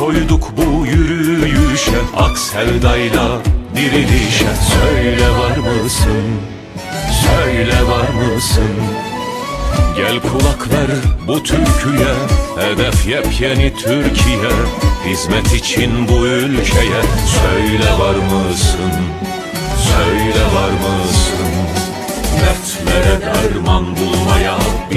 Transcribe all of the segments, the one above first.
koyduk bu yürüyüşe Ak sevdayla dirilişe Söyle var mısın? Söyle var mısın? Gel kulak ver bu türküye Hedef yepyeni Türkiye Hizmet için bu ülkeye Söyle var mısın? Söyle var mısın? Dertlere derman bulmaya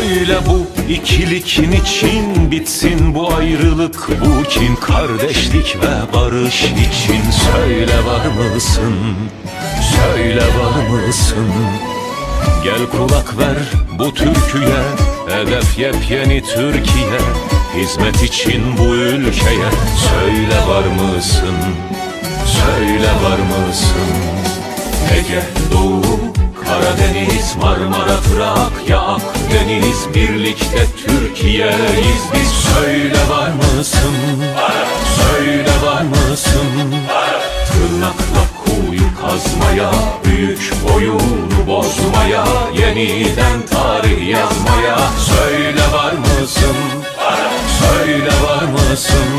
Söyle bu ikilikin için bitsin bu ayrılık bu kin Kardeşlik ve barış için söyle var mısın? Söyle var mısın? Gel kulak ver bu türküye Hedef yepyeni Türkiye Hizmet için bu ülkeye Söyle var mısın? Karadeniz, Marmara, Trakya, Akdeniz Birlikte Türkiye'yiz biz Söyle var mısın? Söyle var mısın? Tırnakla kuyu kazmaya Büyük oyunu bozmaya Yeniden tarih yazmaya Söyle var mısın? Söyle var mısın?